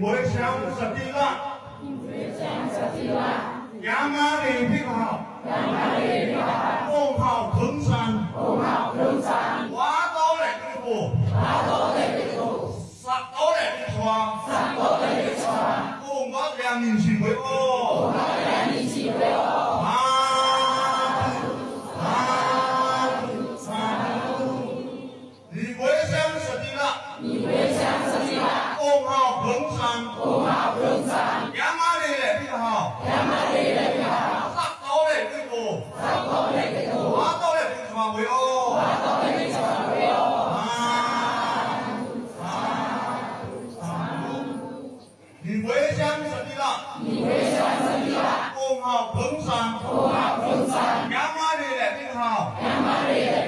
Boysham Satila. Boysham Satila. Yama Devi Hao. Yama Devi Hao. Ông Hao Thượng San. Ông Hao Thượng San. Quá tố lệ cái bồ. Quá tố lệ cái bồ. Sạc tố lệ cái xoa. Sạc tố lệ cái xoa. Ông có ra nhìn xin စံဘုရားဘုရားစံယမလေးလေပြဟောင်းယမလေးလေပြဟောင်းသတ်တော်လေပြကိုသတ်တော်လေပြကိုဝါတော်လေပြသမာဝေဩဝါတော်လေပြသမာဝေဩဒီဝေချံစတိလဒီဝေချံစတိလဘုံဟောဘုံစံဘုံဟောဘုံစံယမလေးလေပြဟောင်းယမလေးလေ